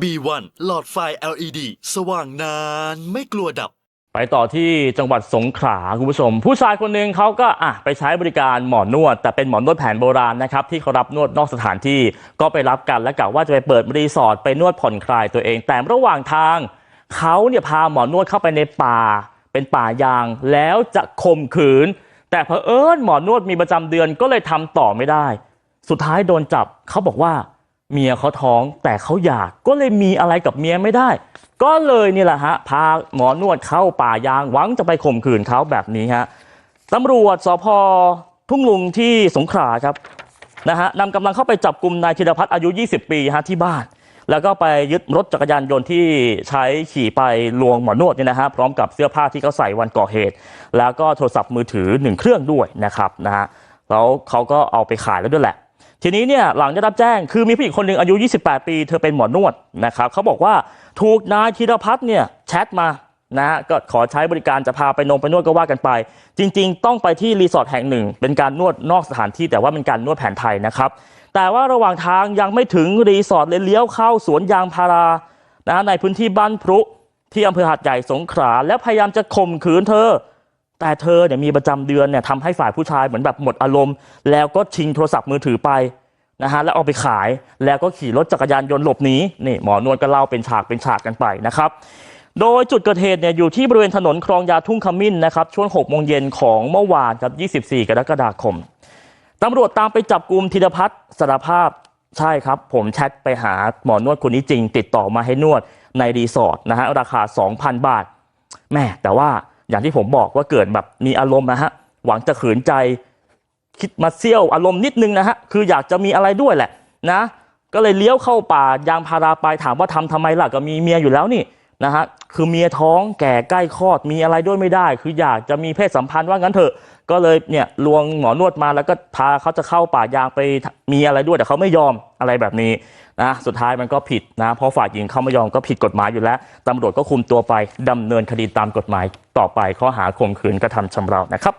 B1 หลอดไฟ LED สว่างนานไม่กลัวดับ ไปต่อที่จังหวัดสงขลาคุณผู้ชม ผู้ชายคนหนึ่งเขาก็อะไปใช้บริการหมอนวด แต่เป็นหมอนวดแผนโบราณนะครับ ที่เขารับนวดนอกสถานที่ก็ไปรับกันและกะว่าจะไปเปิดรีสอร์ทไปนวดผ่อนคลายตัวเอง แต่ระหว่างทางเขาเนี่ยพาหมอนวดเข้าไปในป่า เป็นป่ายางแล้วจะข่มขืน แต่เผอิญหมอนวดมีประจำเดือนก็เลยทำต่อไม่ได้ สุดท้ายโดนจับเขาบอกว่า เมียเขาท้องแต่เขาอยากก็เลยมีอะไรกับเมียไม่ได้ ก็เลยนี่แหละฮะพาหมอนวดเข้าป่ายางหวังจะไปข่มขืนเขาแบบนี้ฮะตำรวจสพทุ่งลุงที่สงขลาครับนะฮะนำกำลังเข้าไปจับกลุ่มนายธีรพัฒน์อายุ 20 ปีฮะที่บ้าน แล้วก็ไปยึดรถจักรยานยนต์ที่ใช้ขี่ไปลวงหมอนวดเนี่ยนะฮะพร้อมกับเสื้อผ้าที่เขาใส่วันก่อเหตุ แล้วก็โทรศัพท์มือถือหนึ่งเครื่องด้วยนะครับนะฮะแล้วเขาก็เอาไปขายแล้วด้วยแหละ ทีนี้เนี่ยหลังได้รับแจ้งคือมีผู้หญิงคนหนึ่งอายุ 28 ปีเธอเป็นหมอนวดนะครับเขาบอกว่าถูกนายธีรพัฒน์เนี่ยแชทมานะฮะก็ขอใช้บริการจะพาไปนงไปนวดก็ว่ากันไป จริง ๆ ต้องไปที่รีสอร์ทแห่งหนึ่ง เป็นการนวดนอกสถานที่แต่ว่าเป็นการนวดแผนไทยนะครับ แต่ว่าระหว่างทางยังไม่ถึงรีสอร์ทเลยเลี้ยวเข้าสวนยางพารานะในพื้นที่บ้านพรุที่อำเภอหาดใหญ่สงขลาแล้วพยายามจะข่มขืนเธอ แต่เธอเนี่ยมีประจำเดือนเนี่ยทำให้ฝ่ายผู้ชายเหมือนแบบหมดอารมณ์ แล้วก็ชิงโทรศัพท์มือถือไปนะฮะแล้วเอาไปขายแล้วก็ขี่รถจักรยานยนต์หลบหนีนี่หมอนวดก็เล่าเป็นฉากเป็นฉากกันไปนะครับ โดยจุดเกิดเหตุเนี่ยอยู่ที่บริเวณถนนคลองยาทุ่งขมิ้นนะครับช่วง6โมงเย็นของเมื่อวานครับ 24 กรกฎาคมตำรวจตามไปจับกลุ่มธีรพัฒน์สารภาพใช่ครับ ผมแชทไปหาหมอนวดคนนี้จริง ติดต่อมาให้นวดในรีสอร์ทนะฮะราคา 2,000 บาทแม่แต่ว่า อย่างที่ผมบอกว่าเกิดแบบมีอารมณ์นะฮะหวังจะขืนใจคิดมาเซี่ยวอารมณ์นิดนึงนะฮะคืออยากจะมีอะไรด้วยแหละนะ ก็เลยเลี้ยวเข้าป่ายางพาราไปถามว่าทำทำไมล่ะก็มีเมียอยู่แล้วนี่ นะฮะคือเมียท้องแก่ใกล้คลอดมีอะไรด้วยไม่ได้ คืออยากจะมีเพศสัมพันธ์ว่างั้นเถอะ ก็เลยเนี่ยลวงหมอนวดมาแล้วก็พาเขาจะเข้าป่ายางไปมีอะไรด้วยแต่เขาไม่ยอมอะไรแบบนี้นะสุดท้ายมันก็ผิดนะเพราะฝ่ายหญิงเขาไม่ยอมก็ผิดกฎหมายอยู่แล้วตำรวจก็คุมตัวไปดำเนินคดีตามกฎหมายต่อไปข้อหาข่มขืนกระทำชำเรานะครับ